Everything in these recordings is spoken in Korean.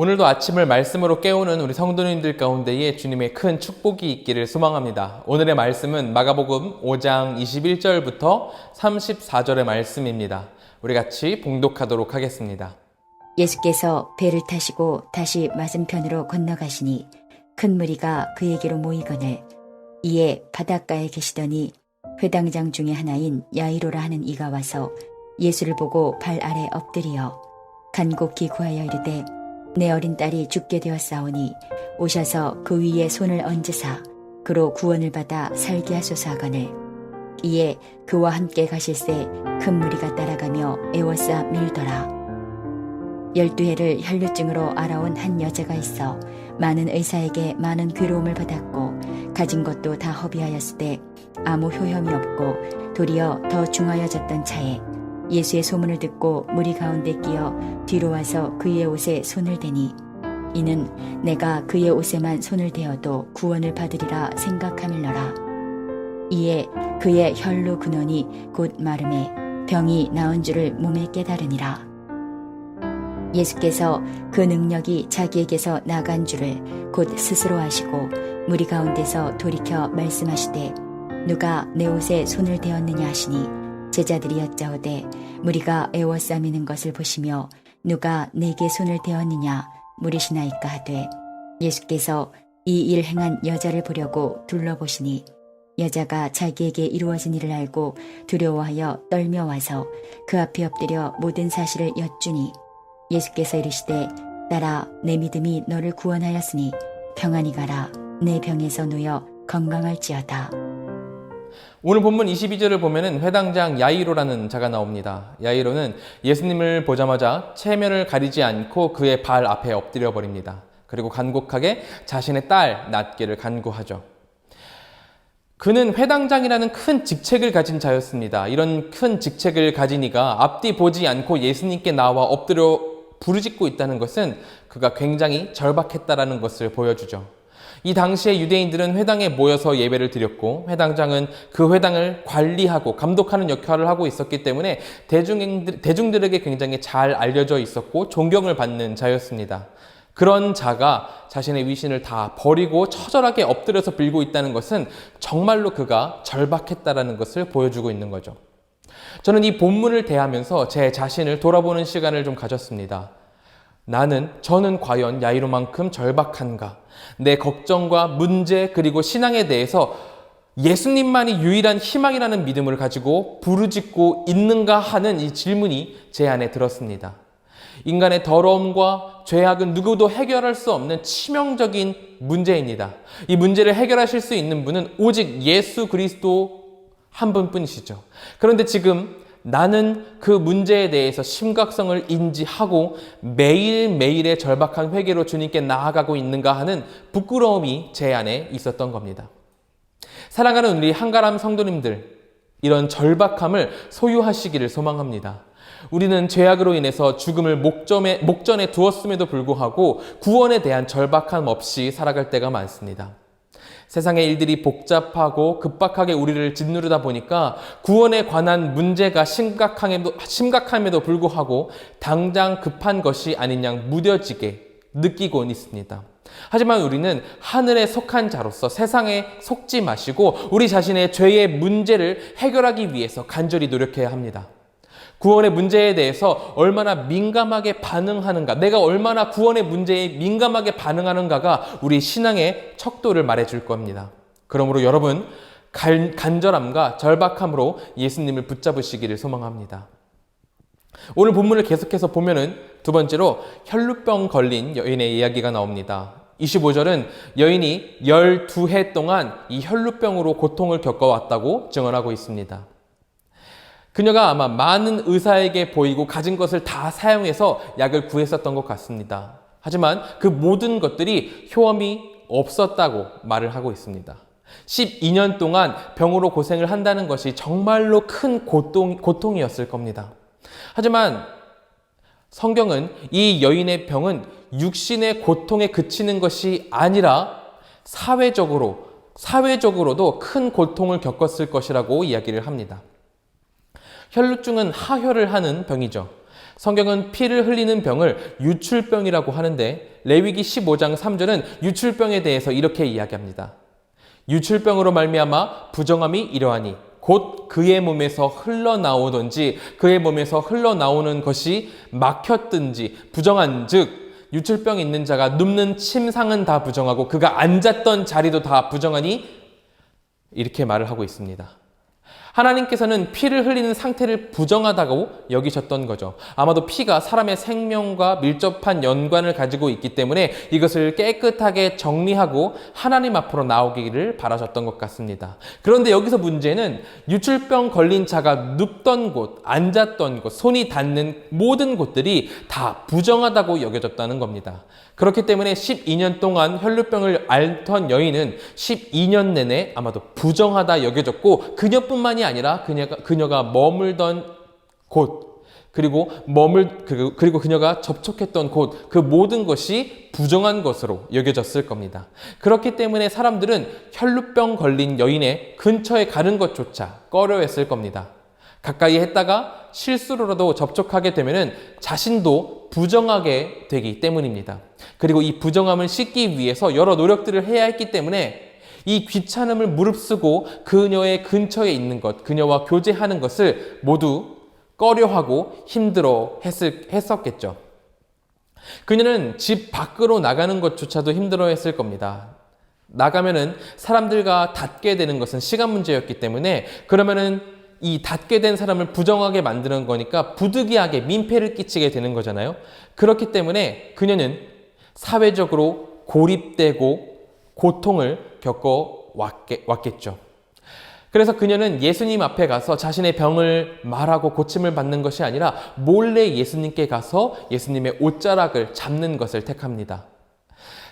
오늘도 아침을 말씀으로 깨우는 우리 성도님들 가운데에 주님의 큰 축복이 있기를 소망합니다. 오늘의 말씀은 마가복음 5장 21절부터 34절의 말씀입니다. 우리 같이 봉독하도록 하겠습니다. 예수께서 배를 타시고 다시 맞은편으로 건너가시니 큰 무리가 그에게로 모이거늘 이에 바닷가에 계시더니 회당장 중의 하나인 야이로라 하는 이가 와서 예수를 보고 발 아래 엎드리어 간곡히 구하여 이르되 내 어린 딸이 죽게 되었사오니 오셔서 그 위에 손을 얹으사 그로 구원을 받아 살게 하소서 하거늘. 이에 그와 함께 가실새 큰 무리가 따라가며 애워싸 밀더라. 열두 해를 혈류증으로 알아온 한 여자가 있어 많은 의사에게 많은 괴로움을 받았고 가진 것도 다 허비하였을 때 아무 효험이 없고 도리어 더 중하여졌던 차에 예수의 소문을 듣고 무리 가운데 끼어 뒤로 와서 그의 옷에 손을 대니 이는 내가 그의 옷에만 손을 대어도 구원을 받으리라 생각함일러라. 이에 그의 혈루 근원이 곧 마름에 병이 나은 줄을 몸에 깨달으니라. 예수께서 그 능력이 자기에게서 나간 줄을 곧 스스로 아시고 무리 가운데서 돌이켜 말씀하시되 누가 내 옷에 손을 대었느냐 하시니 제자들이 여짜오되 무리가 애워싸미는 것을 보시며 누가 내게 손을 대었느냐 물으시나이까 하되 예수께서 이 일 행한 여자를 보려고 둘러보시니 여자가 자기에게 이루어진 일을 알고 두려워하여 떨며 와서 그 앞에 엎드려 모든 사실을 여쭈니 예수께서 이르시되 딸아 내 믿음이 너를 구원하였으니 평안히 가라. 내 병에서 놓여 건강할지어다 오늘 본문 22절을 보면은 회당장 야이로라는 자가 나옵니다. 야이로는 예수님을 보자마자 체면을 가리지 않고 그의 발 앞에 엎드려 버립니다. 그리고 간곡하게 자신의 딸 낫기를 간구하죠. 그는 회당장이라는 큰 직책을 가진 자였습니다. 이런 큰 직책을 가진 이가 앞뒤 보지 않고 예수님께 나와 엎드려 부르짖고 있다는 것은 그가 굉장히 절박했다라는 것을 보여주죠. 이 당시에 유대인들은 회당에 모여서 예배를 드렸고 회당장은 그 회당을 관리하고 감독하는 역할을 하고 있었기 때문에 대중들, 대중들에게 굉장히 잘 알려져 있었고 존경을 받는 자였습니다. 그런 자가 자신의 위신을 다 버리고 처절하게 엎드려서 빌고 있다는 것은 정말로 그가 절박했다라는 것을 보여주고 있는 거죠. 저는 이 본문을 대하면서 제 자신을 돌아보는 시간을 좀 가졌습니다. 나는, 저는 과연 야이로만큼 절박한가? 내 걱정과 문제 그리고 신앙에 대해서 예수님만이 유일한 희망이라는 믿음을 가지고 부르짖고 있는가 하는 이 질문이 제 안에 들었습니다. 인간의 더러움과 죄악은 누구도 해결할 수 없는 치명적인 문제입니다. 이 문제를 해결하실 수 있는 분은 오직 예수 그리스도 한 분뿐이시죠. 그런데 지금 나는 그 문제에 대해서 심각성을 인지하고 매일매일의 절박한 회개로 주님께 나아가고 있는가 하는 부끄러움이 제 안에 있었던 겁니다. 사랑하는 우리 한가람 성도님들, 이런 절박함을 소유하시기를 소망합니다. 우리는 죄악으로 인해서 죽음을 목전에, 목전에 두었음에도 불구하고 구원에 대한 절박함 없이 살아갈 때가 많습니다. 세상의 일들이 복잡하고 급박하게 우리를 짓누르다 보니까 구원에 관한 문제가 심각함에도, 심각함에도 불구하고 당장 급한 것이 아닌 양 무뎌지게 느끼곤 있습니다. 하지만 우리는 하늘에 속한 자로서 세상에 속지 마시고 우리 자신의 죄의 문제를 해결하기 위해서 간절히 노력해야 합니다. 구원의 문제에 대해서 얼마나 민감하게 반응하는가, 내가 얼마나 구원의 문제에 민감하게 반응하는가가 우리 신앙의 척도를 말해줄 겁니다. 그러므로 여러분, 간, 간절함과 절박함으로 예수님을 붙잡으시기를 소망합니다. 오늘 본문을 계속해서 보면은 두 번째로 혈루병 걸린 여인의 이야기가 나옵니다. 25절은 여인이 12해 동안 이 혈루병으로 고통을 겪어왔다고 증언하고 있습니다. 그녀가 아마 많은 의사에게 보이고 가진 것을 다 사용해서 약을 구했었던 것 같습니다. 하지만 그 모든 것들이 효험이 없었다고 말을 하고 있습니다. 12년 동안 병으로 고생을 한다는 것이 정말로 큰 고통, 고통이었을 겁니다. 하지만 성경은 이 여인의 병은 육신의 고통에 그치는 것이 아니라 사회적으로, 사회적으로도 큰 고통을 겪었을 것이라고 이야기를 합니다. 혈루증은 하혈을 하는 병이죠. 성경은 피를 흘리는 병을 유출병이라고 하는데 레위기 15장 3절은 유출병에 대해서 이렇게 이야기합니다. 유출병으로 말미암아 부정함이 이러하니 곧 그의 몸에서 흘러나오든지 그의 몸에서 흘러나오는 것이 막혔든지 부정한 즉 유출병 있는 자가 눕는 침상은 다 부정하고 그가 앉았던 자리도 다 부정하니 이렇게 말을 하고 있습니다. 하나님께서는 피를 흘리는 상태를 부정하다고 여기셨던 거죠. 아마도 피가 사람의 생명과 밀접한 연관을 가지고 있기 때문에 이것을 깨끗하게 정리하고 하나님 앞으로 나오기를 바라셨던 것 같습니다. 그런데 여기서 문제는 유출병 걸린 자가 눕던 곳, 앉았던 곳, 손이 닿는 모든 곳들이 다 부정하다고 여겨졌다는 겁니다. 그렇기 때문에 12년 동안 혈루병을 앓던 여인은 12년 내내 아마도 부정하다 여겨졌고 그녀뿐만이 아니라 그녀가, 그녀가 머물던 곳 그리고 머물 그리고, 그리고 그녀가 접촉했던 곳 그 모든 것이 부정한 것으로 여겨졌을 겁니다. 그렇기 때문에 사람들은 혈루병 걸린 여인의 근처에 가는 것조차 꺼려했을 겁니다. 가까이 했다가 실수로라도 접촉하게 되면은 자신도 부정하게 되기 때문입니다. 그리고 이 부정함을 씻기 위해서 여러 노력들을 해야 했기 때문에 이 귀찮음을 무릅쓰고 그녀의 근처에 있는 것, 그녀와 교제하는 것을 모두 꺼려하고 힘들어 했을, 했었겠죠. 그녀는 집 밖으로 나가는 것조차도 힘들어 했을 겁니다. 나가면은 사람들과 닿게 되는 것은 시간 문제였기 때문에 그러면은 이 닿게 된 사람을 부정하게 만드는 거니까 부득이하게 민폐를 끼치게 되는 거잖아요. 그렇기 때문에 그녀는 사회적으로 고립되고 고통을 겪어 왔겠, 왔겠 죠. 그래서 그녀는 예수님 앞에 가서 자신의 병을 말하고 고침을 받는 것이 아니라 몰래 예수님께 가서 예수님의 옷자락을 잡는 것을 택합니다.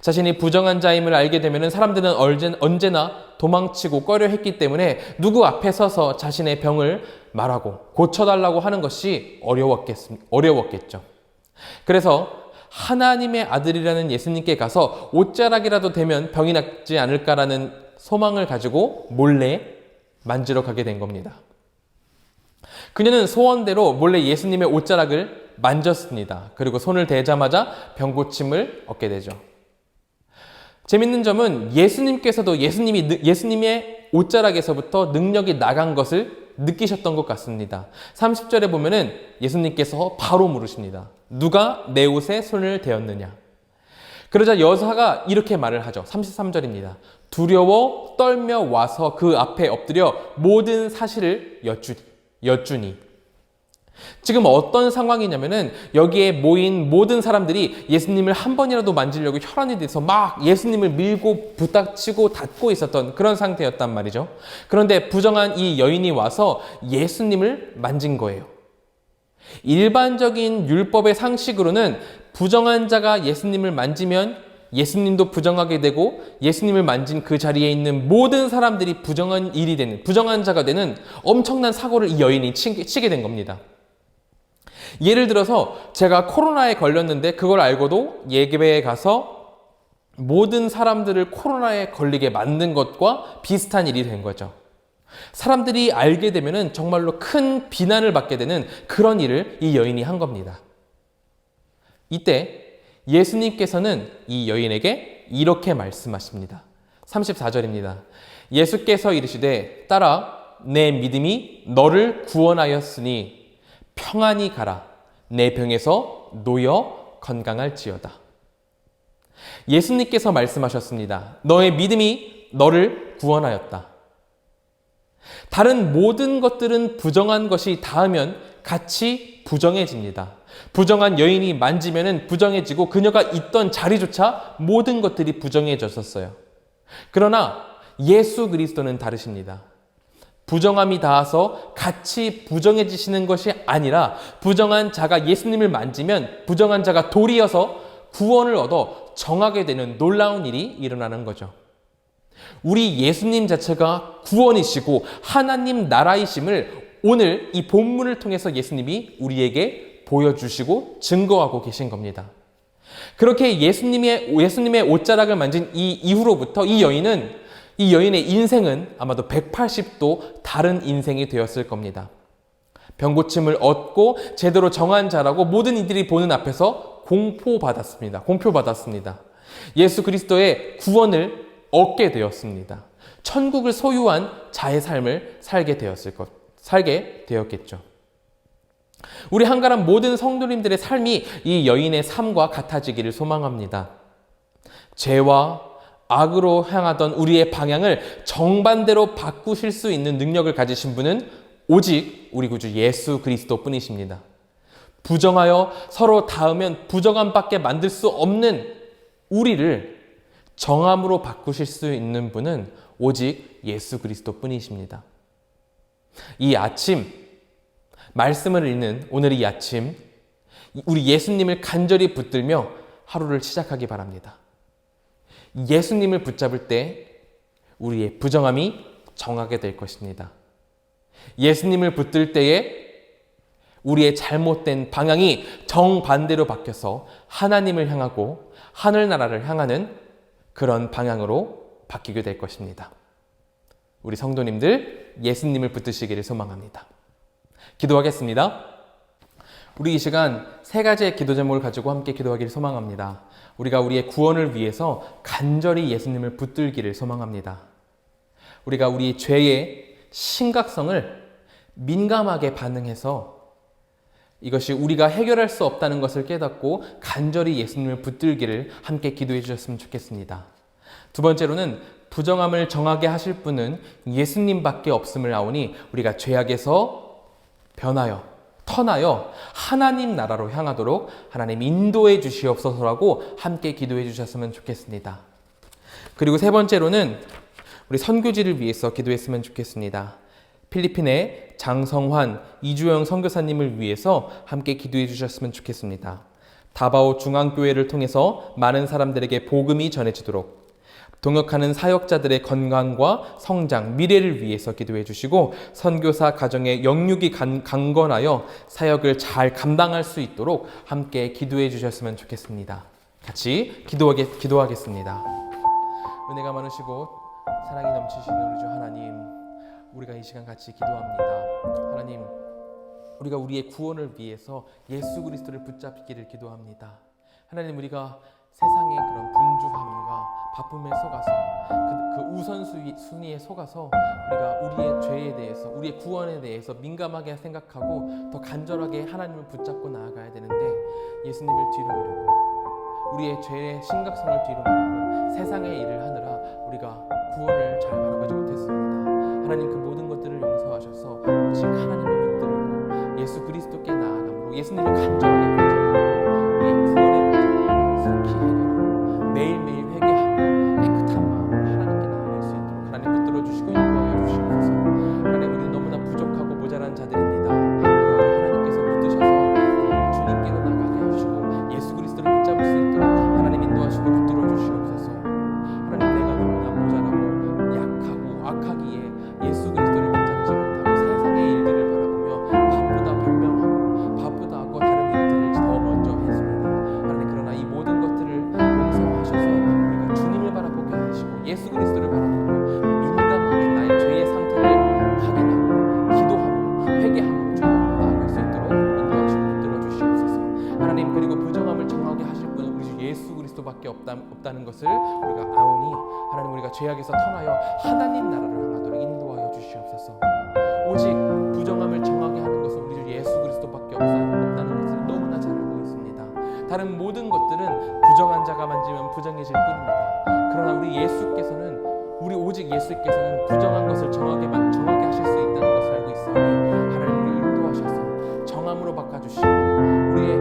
자신이 부정한 자임을 알게 되면 사람들은 언제나 도망치고 꺼려 했기 때문에 누구 앞에 서서 자신의 병을 말하고 고쳐달라고 하는 것이 어려웠겠, 어려웠겠죠. 그래서 하나님의 아들이라는 예수님께 가서 옷자락이라도 되면 병이 낫지 않을까라는 소망을 가지고 몰래 만지러 가게 된 겁니다. 그녀는 소원대로 몰래 예수님의 옷자락을 만졌습니다. 그리고 손을 대자마자 병고침을 얻게 되죠. 재밌는 점은 예수님께서도 예수님이 예수님의 옷자락에서부터 능력이 나간 것을 느끼셨던 것 같습니다. 30절에 보면은 예수님께서 바로 물으십니다. 누가 내 옷에 손을 대었느냐? 그러자 여사가 이렇게 말을 하죠. 33절입니다. 두려워 떨며 와서 그 앞에 엎드려 모든 사실을 여쭈, 여쭈니. 지금 어떤 상황이냐면은 여기에 모인 모든 사람들이 예수님을 한 번이라도 만지려고 혈안이 돼서 막 예수님을 밀고 부닥치고 닫고 있었던 그런 상태였단 말이죠. 그런데 부정한 이 여인이 와서 예수님을 만진 거예요. 일반적인 율법의 상식으로는 부정한 자가 예수님을 만지면 예수님도 부정하게 되고 예수님을 만진 그 자리에 있는 모든 사람들이 부정한 일이 되는 부정한 자가 되는 엄청난 사고를 이 여인이 치게 된 겁니다. 예를 들어서 제가 코로나에 걸렸는데 그걸 알고도 예배에 가서 모든 사람들을 코로나에 걸리게 만든 것과 비슷한 일이 된 거죠. 사람들이 알게 되면 정말로 큰 비난을 받게 되는 그런 일을 이 여인이 한 겁니다. 이때 예수님께서는 이 여인에게 이렇게 말씀하십니다. 34절입니다. 예수께서 이르시되 따라 내 믿음이 너를 구원하였으니 평안히 가라. 내 병에서 놓여 건강할지어다. 예수님께서 말씀하셨습니다. 너의 믿음이 너를 구원하였다. 다른 모든 것들은 부정한 것이 닿으면 같이 부정해집니다. 부정한 여인이 만지면 부정해지고 그녀가 있던 자리조차 모든 것들이 부정해졌었어요. 그러나 예수 그리스도는 다르십니다. 부정함이 닿아서 같이 부정해지시는 것이 아니라 부정한 자가 예수님을 만지면 부정한 자가 도리어서 구원을 얻어 정하게 되는 놀라운 일이 일어나는 거죠. 우리 예수님 자체가 구원이시고 하나님 나라이심을 오늘 이 본문을 통해서 예수님이 우리에게 보여주시고 증거하고 계신 겁니다. 그렇게 예수님의, 예수님의 옷자락을 만진 이 이후로부터 이 여인은 이 여인의 인생은 아마도 180도 다른 인생이 되었을 겁니다. 병고침을 얻고 제대로 정한 자라고 모든 이들이 보는 앞에서 공포받았습니다. 공표받았습니다. 예수 그리스도의 구원을 얻게 되었습니다. 천국을 소유한 자의 삶을 살게 되었을 것, 살게 되었겠죠. 우리 한가람 모든 성도님들의 삶이 이 여인의 삶과 같아지기를 소망합니다. 죄와 악으로 향하던 우리의 방향을 정반대로 바꾸실 수 있는 능력을 가지신 분은 오직 우리 구주 예수 그리스도 뿐이십니다. 부정하여 서로 닿으면 부정함밖에 만들 수 없는 우리를 정함으로 바꾸실 수 있는 분은 오직 예수 그리스도 뿐이십니다. 이 아침, 말씀을 읽는 오늘 이 아침, 우리 예수님을 간절히 붙들며 하루를 시작하기 바랍니다. 예수님을 붙잡을 때 우리의 부정함이 정하게 될 것입니다. 예수님을 붙들 때에 우리의 잘못된 방향이 정반대로 바뀌어서 하나님을 향하고 하늘나라를 향하는 그런 방향으로 바뀌게 될 것입니다. 우리 성도님들 예수님을 붙드시기를 소망합니다. 기도하겠습니다. 우리 이 시간 세 가지의 기도 제목을 가지고 함께 기도하기를 소망합니다. 우리가 우리의 구원을 위해서 간절히 예수님을 붙들기를 소망합니다. 우리가 우리 죄의 심각성을 민감하게 반응해서 이것이 우리가 해결할 수 없다는 것을 깨닫고 간절히 예수님을 붙들기를 함께 기도해 주셨으면 좋겠습니다. 두 번째로는 부정함을 정하게 하실 분은 예수님밖에 없음을 아오니 우리가 죄악에서 변하여 터나여 하나님 나라로 향하도록 하나님 인도해 주시옵소서라고 함께 기도해 주셨으면 좋겠습니다. 그리고 세 번째로는 우리 선교지를 위해서 기도했으면 좋겠습니다. 필리핀의 장성환, 이주영 선교사님을 위해서 함께 기도해 주셨으면 좋겠습니다. 다바오 중앙교회를 통해서 많은 사람들에게 복음이 전해지도록 동역하는 사역자들의 건강과 성장, 미래를 위해서 기도해 주시고 선교사 가정의 영육이 간, 강건하여 사역을 잘 감당할 수 있도록 함께 기도해 주셨으면 좋겠습니다. 같이 기도하게, 기도하겠습니다. 은혜가 많으시고 사랑이 넘치시는 우리 주 하나님, 우리가 이 시간 같이 기도합니다. 하나님, 우리가 우리의 구원을 위해서 예수 그리스도를 붙잡기를 기도합니다. 하나님, 우리가 세상의 그런 분주함과 바쁨에 속아서 그, 그 우선순위에 속아서 우리가 우리의 죄에 대해서 우리의 구원에 대해서 민감하게 생각하고 더 간절하게 하나님을 붙잡고 나아가야 되는데 예수님을 뒤로 미루고 우리의 죄의 심각성을 뒤로 미루고 세상의 일을 하느라 우리가 구원을 잘 바라보지 못했습니다. 하나님 그 모든 것들을 용서하셔서 오직 하나님을 붙들고 예수 그리스도께 나아감으로 예수님을 간절하 것을 우리가 아오니 하나님 우리가 죄악에서 터나여 하나님 나라를 향하도록 인도하여 주시옵소서. 오직 부정함을 정하게 하는 것은 우리 주 예수 그리스도밖에 없다, 없다는 것을 너무나 잘 알고 있습니다. 다른 모든 것들은 부정한 자가 만지면 부정해질 뿐입니다. 그러나 우리 예수께서는 우리 오직 예수께서는 부정한 것을 정하게 만- 정하게 하실 수 있다는 것을 알고 있사오니 하나님 우리 인도하셔서 정함으로 바꿔 주시고 우리의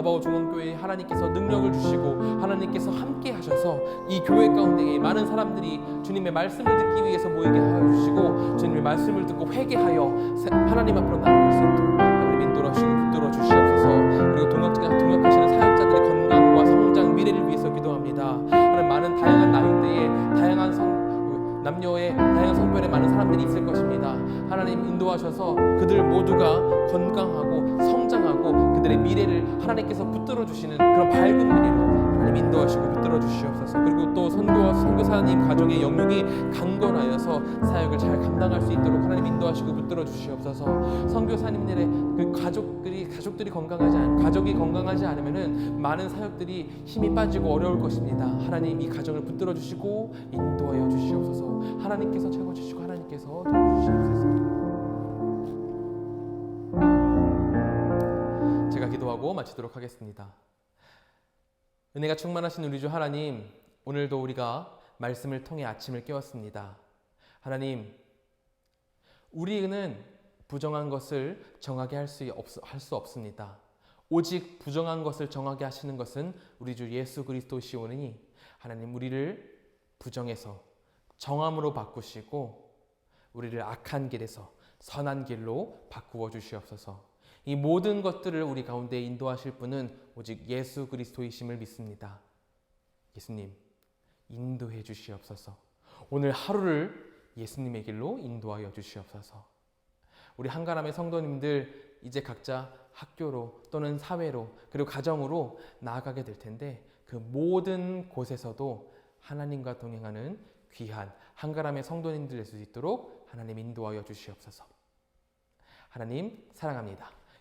하나님 다바오 중앙교회에 하나님께서 능력을 주시고 하나님께서 함께 하셔서 이 교회 가운데에 많은 사람들이 주님의 말씀을 듣기 위해서 모이게 하여 주시고 주님의 말씀을 듣고 회개하여 세- 하나님 앞으로 나아갈 수 있도록 하나님 인도하 주시고 붙들어 주시옵소서 그리고 동역, 동역하시는 사역자들의 건강과 성장 미래를 위해서 기도합니다 하나님 많은 다양한 나이대에 다양한 성 남녀의 다양한 성별의 많은 사람들이 있을 것입니다. 하나님 인도하셔서 그들 모두가 건강하고 성장하고 그들의 미래를 하나님께서 붙들어 주시는 그런 밝은 미래로 하나님 인도하시고 붙들어 주시옵소서. 그리고 또 선교와 선교사님 가정의 영역이 강건하여서 사역을 잘 감당할 수 있도록 하나님 인도하시고 붙들어 주시옵소서. 선교사님들의 그 가족들이 가족들이 건강하지 않 가족이 건강하지 않으면은 많은 사역들이 힘이 빠지고 어려울 것입니다. 하나님 이 가정을 붙들어 주시고 인도하여 주시옵소서. 하나님께서 채워 주시고 하나님께서 도와주시옵소서. 기도하고 마치도록 하겠습니다. 은혜가 충만하신 우리 주 하나님, 오늘도 우리가 말씀을 통해 아침을 깨웠습니다. 하나님, 우리는 부정한 것을 정하게 할 수 없습니다. 오직 부정한 것을 정하게 하시는 것은 우리 주 예수 그리스도시오니 하나님 우리를 부정해서 정함으로 바꾸시고 우리를 악한 길에서 선한 길로 바꾸어 주시옵소서. 이 모든 것들을 우리 가운데 인도하실 분은 오직 예수 그리스도이심을 믿습니다. 예수님, 인도해 주시옵소서. 오늘 하루를 예수님의 길로 인도하여 주시옵소서. 우리 한가람의 성도님들 이제 각자 학교로 또는 사회로 그리고 가정으로 나아가게 될 텐데 그 모든 곳에서도 하나님과 동행하는 귀한 한가람의 성도님들 될 수 있도록 하나님 인도하여 주시옵소서. 하나님 사랑합니다.